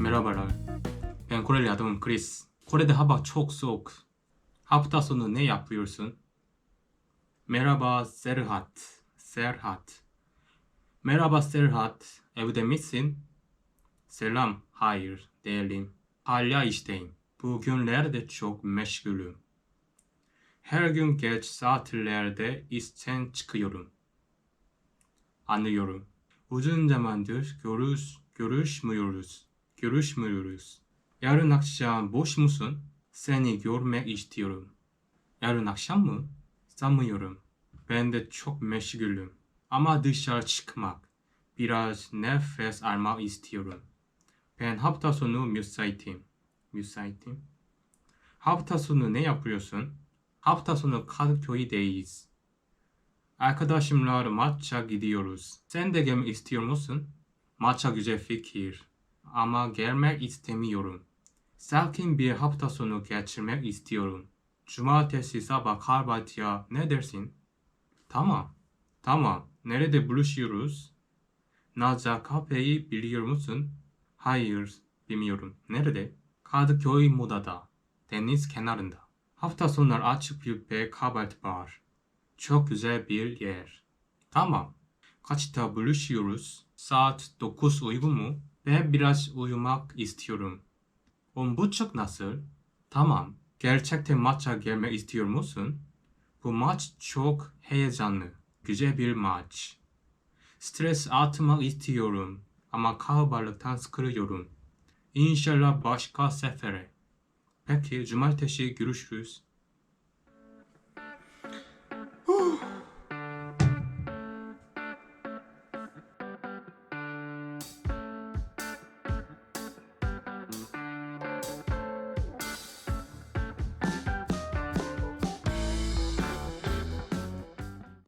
Merhabalar. Ben Koreli adımım Chris. Kore'de hava çok soğuk. Hafta sonu ne yapıyorsun? Merhaba Serhat. Serhat. Merhaba Serhat. Evde misin? Selam. Hayır değilim. Hala işteyim. Bugünlerde çok meşgulüm. Her gün geç saatlerde işten çıkıyorum. Anlıyorum. Uzun zamandır görüş, görüşmüyoruz. Görüşmüyoruz. Yarın akşam boş musun? Seni görmek istiyorum. Yarın akşam mı? Sanmıyorum. Ben de çok meşgulüm. Ama dışarı çıkmak, biraz nefes almak istiyorum. Ben hafta sonu müsaitim. Müsaitim. Hafta sonu ne yapıyorsun? Hafta sonu Kadıköy'deyiz. Arkadaşımlar maça gidiyoruz. Sen de gelmek istiyor musun? Maça güzel fikir. Ama gelmek istemiyorum. Sakin bir hafta sonu geçirmek istiyorum. Cumartesi sabah kahvaltıya ne dersin? Tamam. Tamam. Nerede buluşuyoruz? Naza kafeyi biliyor musun? Hayır, bilmiyorum. Nerede? Kadıköy Moda'da. Deniz kenarında. Hafta sonları açık bir kahvaltı var. Çok güzel bir yer. Tamam. Kaçta buluşuyoruz? Saat 9 uygun mu? Ben biraz uyumak istiyorum. On buçuk nasıl? Tamam. Gerçekten maça gelmek istiyor musun? Bu maç çok heyecanlı. Güzel bir maç. Stres atmak istiyorum. Ama kalabalıktan sıkılıyorum. İnşallah başka sefere. Peki cumartesi görüşürüz.